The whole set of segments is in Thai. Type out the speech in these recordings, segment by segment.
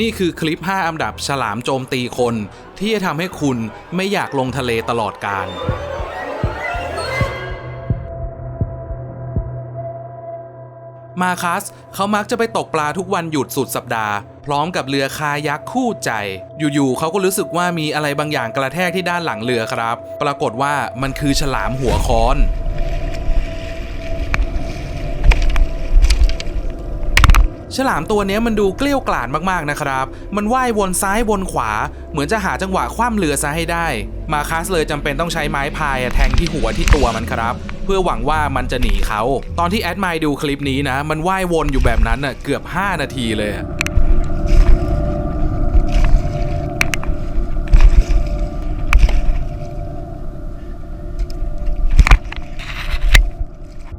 นี่คือคลิป 5 อันดับฉลามโจมตีคน ที่จะทำให้คุณไม่อยากลงทะเลตลอดกาลมาคัสเขามักจะไปตกปลาทุกวันหยุดสุดสัปดาห์ พร้อมกับเรือคายักคู่ใจ อยู่ๆเขาก็รู้สึกว่ามีอะไรบางอย่างกระแทกที่ด้านหลังเรือครับ ปรากฏว่ามันคือฉลามหัวค้อน ฉลามตัวนี้มันดูเกลี้ยวกล่อมมากๆนะครับ มันว่ายวนซ้ายวนขวา เหมือนจะหาจังหวะคว่ำเรือซะให้ได้ มาคัสเลยจำเป็นต้องใช้ไม้พายแทงที่หัวที่ตัวมันครับ เพื่อหวังว่ามันจะหนีเขา ตอนที่แอดไมล์ดูคลิปนี้นะ มันว่ายวนอยู่แบบนั้นน่ะเกือบ 5 นาทีเลย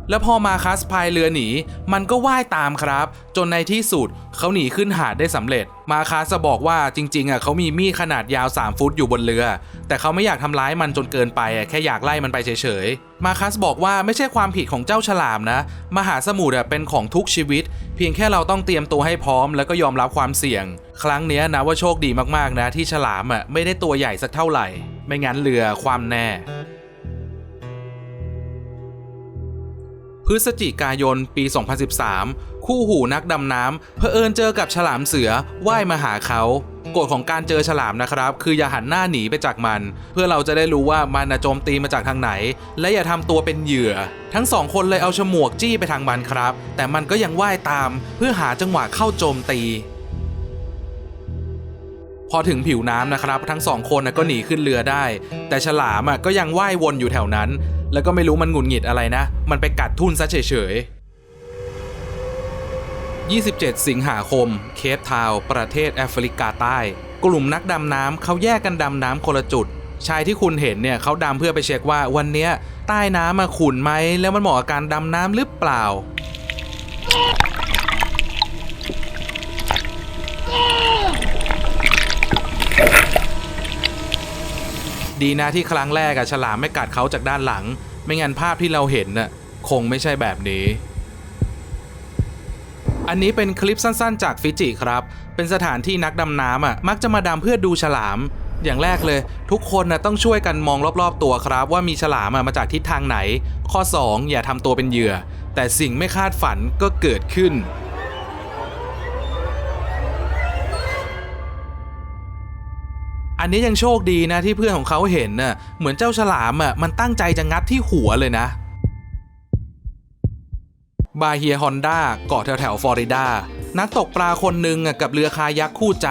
แล้วพอมาคัสพายเรือหนี มันก็ว่ายตามครับ จนในที่สุดเขาหนีขึ้นหาดได้สำเร็จ มาคัสจะบอกว่าจริงๆอะเขามีมีดขนาดยาว 3 ฟุตอยู่บนเรือ แต่เขาไม่อยากทำร้ายมันจนเกินไปอะแค่อยากไล่มันไปเฉยๆ มาคัสบอกว่าไม่ใช่ความผิดของเจ้าฉลามนะ มหาสมุทรอะเป็นของทุกชีวิต เพียงแค่เราต้องเตรียมตัวให้พร้อม แล้วก็ยอมรับความเสี่ยง ครั้งนี้นะว่าโชคดีมากๆนะ ที่ฉลามอะไม่ได้ตัวใหญ่สักเท่าไหร่ ไม่งั้นเรือความแน่ พฤศจิกายนปี 2013 คู่หูนักดำน้ำเผอิญเจอกับฉลามเสือว่ายมาหาเขากฎของการเจอฉลามนะครับ คืออย่าหันหน้าหนีไปจากมัน เพื่อเราจะได้รู้ว่ามันน่ะโจมตีมาจากทางไหน และอย่าทำตัวเป็นเหยื่อ ทั้งสองคนเลยเอาฉมวกจี้ไปทางมันครับ แต่มันก็ยังว่ายตาม เพื่อหาจังหวะเข้าโจมตี พอถึงผิวน้ำนะครับ ทั้งสองคนก็หนีขึ้นเรือได้ แต่ฉลามก็ยังว่ายวนอยู่แถวนั้น แล้วก็ไม่รู้มันหงุดหงิดอะไรนะ มันไปกัดทุ่นซะเฉยๆ 27 สิงหาคม เคปทาวประเทศแอฟริกาใต้ กลุ่มนักดำน้ำเขาแยกกันดำน้ำคนละจุด ชายที่คุณเห็นเนี่ยเขาดำเพื่อไปเช็คว่าวันเนี้ยใต้น้ำมาขุ่นไหมแล้วมันเหมาะกับการดำน้ำหรือเปล่า ดีนะที่ครั้งแรกอะฉลามไม่กัดเขาจากด้านหลัง ไม่งั้นภาพที่เราเห็นน่ะคงไม่ใช่แบบนี้ อันนี้เป็นคลิปสั้นๆ จากฟิจิครับ เป็นสถานที่นักดำน้ำอะมักจะมาดำเพื่อดูฉลาม อย่างแรกเลย ทุกคนนะต้องช่วยกันมองรอบๆตัวครับ ว่ามีฉลามมาจากทิศทางไหน ข้อ 2 อย่าทำตัวเป็นเหยื่อ แต่สิ่งไม่คาดฝันก็เกิดขึ้น อันนี้ยังโชคดีนะที่เพื่อนของเขาเห็นน่ะเหมือนเจ้าฉลามอะมันตั้งใจจะงัดที่หัวเลยนะ บาเฮียฮอนด้าเกาะแถวแถวฟลอริดา นักตกปลาคนหนึ่งอะกับเรือคายักคู่ใจ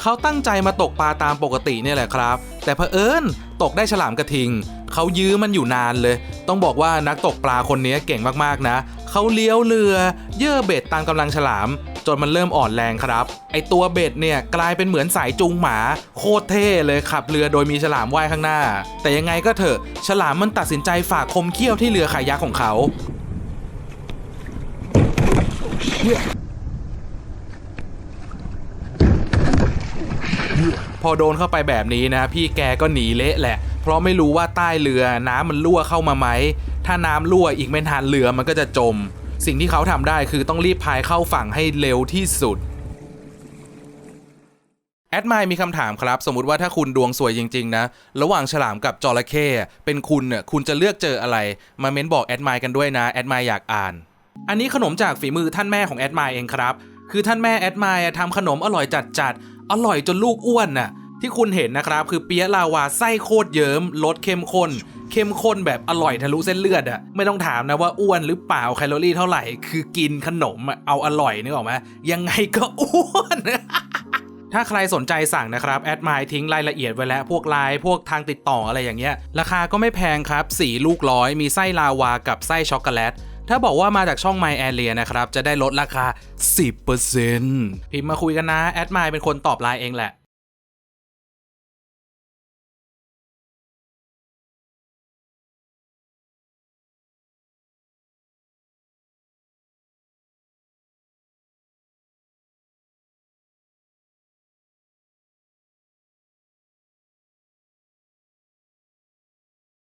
เขาตั้งใจมาตกปลาตามปกติเนี่ยแหละครับ แต่เผอิญตกได้ฉลามกระทิง เขายื้อมันอยู่นานเลย ต้องบอกว่านักตกปลาคนนี้เก่งมากๆนะ เขาเลี้ยวเรือ เย่อเบ็ดตามกำลังฉลาม จนมันเริ่มอ่อนแรงครับ ไอตัวเบ็ดเนี่ยกลายเป็นเหมือนสายจูงหมา โคตรเท่เลยขับเรือโดยมีฉลามว่ายข้างหน้า แต่ยังไงก็เถอะฉลามมันตัดสินใจฝากคมเขี้ยวที่เรือคายักของเขาพอโดนเข้าไปแบบนี้นะ พี่แกก็หนีเละแหละ เพราะไม่รู้ว่าใต้เรือน้ำมันรั่วเข้ามาไหม ถ้าน้ำรั่วอีกไม่นานเรือมันก็จะจม สิ่งที่เขาทำได้คือต้องรีบพายเข้าฝั่งให้เร็วที่สุดแอดมล์มีคำถามครับ สมมติว่าถ้าคุณดวงสวยจริง ๆ นะ ระหว่างฉลามกับจระเข้เป็นคุณเนี่ยคุณจะเลือกเจออะไร มาเม้นบอกแอดมล์กันด้วยนะ แอดมล์อยากอ่าน อันนี้ขนมจากฝีมือท่านแม่ของแอดมล์เองครับ คือท่านแม่แอดมล์อะทำขนมอร่อยจัดๆอร่อยจนลูกอ้วนน่ะ ที่คุณเห็นนะครับ คือเปี๊ยะลาวาไส้โคตรเยิ้มรสเข้มข้นเข้มข้นแบบอร่อยทะลุเส้นเลือดอะไม่ต้องถามนะว่าอ้วนหรือเปล่าแคลอรี่เท่าไหร่ คือกินขนมเอาอร่อยนึกออกไหมยังไงก็อ้วนถ้าใครสนใจสั่งนะครับ แอดไมล์ทิ้งรายละเอียดไว้แล้ว พวกไลน์พวกทางติดต่ออะไรอย่างเงี้ย ราคาก็ไม่แพงครับ 4 ลูกร้อย มีไส้ลาวากับไส้ช็อกโกแลต ถ้าบอกว่ามาจากช่อง My Area นะครับ จะได้ลดราคา 10%พิมพ์มาคุยกันนะ แอดไมล์เป็นคนตอบไลน์เองแหละ